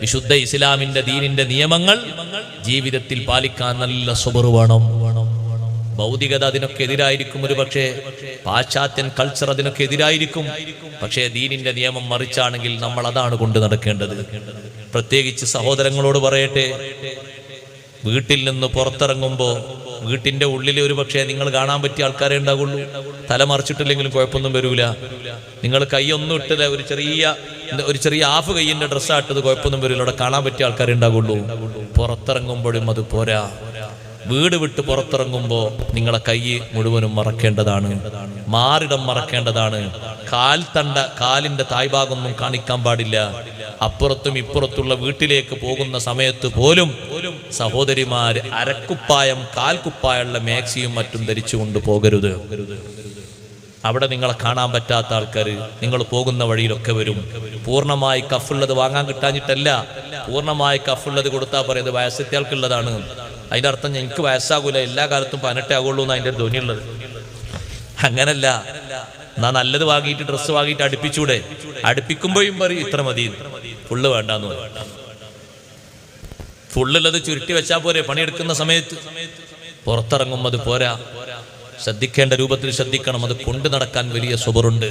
വിശുദ്ധ ഇസ്ലാമിന്റെ ദീനിന്റെ നിയമങ്ങൾ ജീവിതത്തിൽ പാലിക്കാൻ നല്ല സുബർ വേണം. ഭൗതികത അതിനൊക്കെ എതിരായിരിക്കും ഒരു പക്ഷേ പാശ്ചാത്യൻ കൾച്ചർ അതിനൊക്കെ എതിരായിരിക്കും. പക്ഷേ ദീനിന്റെ നിയമം മറിച്ചാണെങ്കിൽ നമ്മൾ അതാണ് കൊണ്ട് നടക്കേണ്ടത്. പ്രത്യേകിച്ച് സഹോദരങ്ങളോട് പറയട്ടെ വീട്ടിൽ നിന്ന് പുറത്തിറങ്ങുമ്പോൾ വീട്ടിന്റെ ഉള്ളിൽ ഒരു പക്ഷേ നിങ്ങൾ കാണാൻ പറ്റിയ ആൾക്കാരെ ഉണ്ടാകുള്ളൂ തല മറിച്ചിട്ടില്ലെങ്കിലും കുഴപ്പമൊന്നും വരൂല. നിങ്ങൾ കൈയൊന്നും ഇട്ടില്ല ഒരു ചെറിയ ഒരു ചെറിയ ഹാഫ് കൈയിന്റെ ഡ്രസ്സായിട്ടത് കുഴപ്പമൊന്നും വരില്ല. അവിടെ കാണാൻ പറ്റിയ ആൾക്കാരെ ഉണ്ടാകുള്ളൂ പുറത്തിറങ്ങുമ്പോഴും അത് പോരാ. വീട് വിട്ട് പുറത്തിറങ്ങുമ്പോൾ നിങ്ങളെ കൈ മുഴുവനും മറക്കേണ്ടതാണ്. മാറിടം മറക്കേണ്ടതാണ്. കാൽ തണ്ട കാലിന്റെ തായ്ഭാഗമൊന്നും കാണിക്കാൻ പാടില്ല. അപ്പുറത്തും ഇപ്പുറത്തുള്ള വീട്ടിലേക്ക് പോകുന്ന സമയത്ത് പോലും സഹോദരിമാര് അരക്കുപ്പായം കാൽക്കുപ്പായുള്ള മാക്സിയും മറ്റും ധരിച്ചുകൊണ്ട് പോകരുത്. അവിടെ നിങ്ങളെ കാണാൻ പറ്റാത്ത ആൾക്കാർ നിങ്ങൾ പോകുന്ന വഴിയിലൊക്കെ വരും. പൂർണമായി കഫുള്ളത് വാങ്ങാൻ കിട്ടാഞ്ഞിട്ടല്ല. പൂർണമായി കഫുള്ളത് കൊടുത്താൽ പറയുന്നത് വയസ്സത്യാൾക്കുള്ളതാണ് അതിന്റെ അർത്ഥം എനിക്ക് വയസ്സാകൂല എല്ലാ കാലത്തും പതിനെട്ടേ ആകുള്ളൂ എന്ന് അതിന്റെ ധ്വനിയുള്ളത്. അങ്ങനല്ല. എന്നാ നല്ലത് വാങ്ങിയിട്ട് ഡ്രസ്സ് വാങ്ങിയിട്ട് അടുപ്പിച്ചൂടെ? അടുപ്പിക്കുമ്പോഴും പറയും ഇത്ര മതി. ഫുള്ള് വേണ്ടെന്ന് പറയും. ഫുള്ളുള്ളത് ചുരുട്ടി വെച്ചാൽ പോരെ പണിയെടുക്കുന്ന സമയത്ത്. പുറത്തിറങ്ങും അത് പോരാ. ശ്രദ്ധിക്കേണ്ട രൂപത്തിൽ ശ്രദ്ധിക്കണം. അത് കൊണ്ടു നടക്കാൻ വലിയ സുബറുണ്ട്.